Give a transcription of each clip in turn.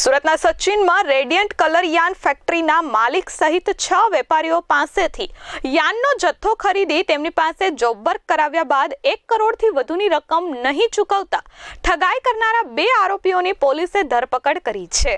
સુરતના સચિનમાં radiant colour yarn ફેક્ટરીના માલિક સહિત છ વેપારીઓ પાસેથી યાનનો જથ્થો ખરીદી તેમની પાસે જોબ વર્ક કરાવ્યા બાદ એક કરોડથી વધુની રકમ નહીં ચૂકવતા ઠગાઈ કરનારા બે આરોપીઓની પોલીસે ધરપકડ કરી છે.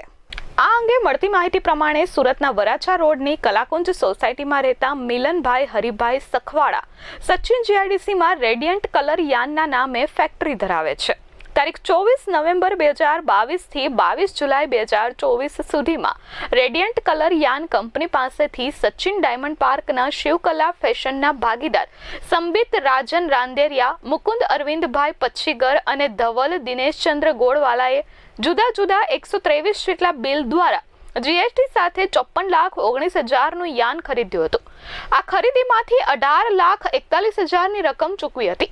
આ અંગે મળતી માહિતી પ્રમાણે સુરતના વરાછા રોડની કલાકુંજ સોસાયટીમાં રહેતા મિલનભાઈ હરિભાઈ સખવાડા સચિન જીઆઈડીસીમાં રેડિયન્ટ કલર યાનના નામે ફેક્ટરી ધરાવે છે. તારીખ ચોવીસ નવેમ્બર બે હજાર બાવીસથી બાવીસ જુલાઈ બે હજાર ચોવીસ સુધીમાં રેડિયન્ટ કલર યાન કંપની પાસેથી સચિન ડાયમંડ પાર્કના શિવકલા ફેશનના ભાગીદાર સંબિત રાજન રાંદેરિયા, મુકુંદ અરવિંદભાઈ પચ્છીગર અને ધવલ દિનેશચંદ્ર ગોળવાલાએ જુદા જુદા એકસો ત્રેવીસ જેટલા બિલ દ્વારા જીએસટી સાથે ચોપન લાખ ઓગણીસ હજારનું યાન ખરીદ્યું હતું. આ ખરીદીમાંથી અઢાર લાખ એકતાલીસ હજારની રકમ ચૂકવી હતી.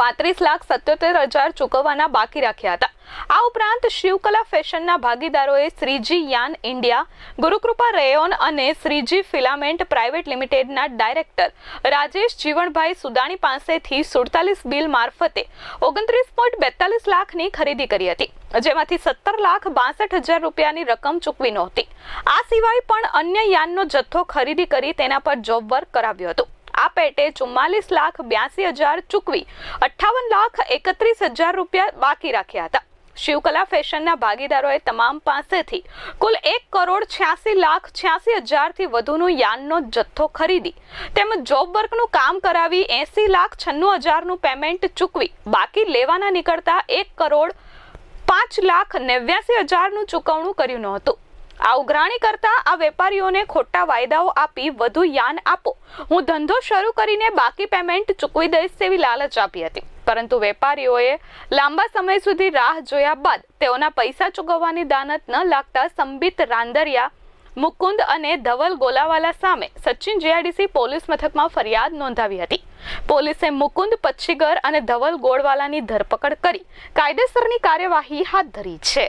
પાંત્રીસ લાખ સત્યોતેર હજાર ચૂકવવાના બાકી રાખ્યા હતા. આ ઉપરાંત શિવકલા ફેશનના ભાગીદારોએ Shreeji yarn India, Gurukrupa rayon અને શ્રીજી ફિલામેન્ટ પ્રાઇવેટ લિમિટેડના ડાયરેક્ટર રાજેશ જીવણભાઈ સુદાણી પાસેથી સુડતાલીસ બિલ મારફતે ઓગણત્રીસ પોઈન્ટ બેતાલીસ લાખની ખરીદી કરી હતી, જેમાંથી સત્તર લાખ બાસઠ હજાર રૂપિયાની રકમ ચૂકવી નહોતી. આ સિવાય પણ અન્ય યાનનો જથ્થો ખરીદી કરી તેના પર જોબ વર્ક કરાવ્યું હતું. પેટે ચુમ્માલીસ લાખ બ્યાસી હજાર ચૂકવી અઠ્ઠાવન લાખ એકત્રીસ હજાર રૂપિયા બાકી રાખ્યા હતા. શિવકલા ફેશનના ભાગીદારોએ તમામ પાસેથી કુલ એક કરોડ છ્યાસી લાખ છ્યાસી હજારથી વધુનું યાનનો જથ્થો ખરીદી તેમજ જોબ વર્કનું કામ કરાવી એસી લાખ છન્નું હજારનું પેમેન્ટ ચૂકવી, બાકી લેવાના નીકળતા એક કરોડ પાંચ લાખ નેવ્યાસી હજારનું ચૂકવણું કર્યું નહોતું. આ ઉઘરાણી કરતા આ વેપારીઓને ખોટા વાયદાઓ આપી વધુ યાન આપો. હું ધંધો શરૂ કરીને બાકી પેમેન્ટ ચૂકવી દઈશ તેવી લાલચ આપી હતી. પરંતુ વેપારીઓએ લાંબા સમય સુધી રાહ જોયા બાદ તેઓના પૈસા ચૂકવવાની દાનત ન લાગતા સંબિત રાંદરિયા, મુકુંદ અને ધવલ ગોલાવાલા સામે સચિન જીઆઈડીસી પોલીસ મથકમાં ફરિયાદ નોંધાવી હતી. પોલીસે મુકુંદ પચ્છીગર અને ધવલ ગોળવાલાની ધરપકડ કરી કાયદેસરની કાર્યવાહી હાથ ધરી છે.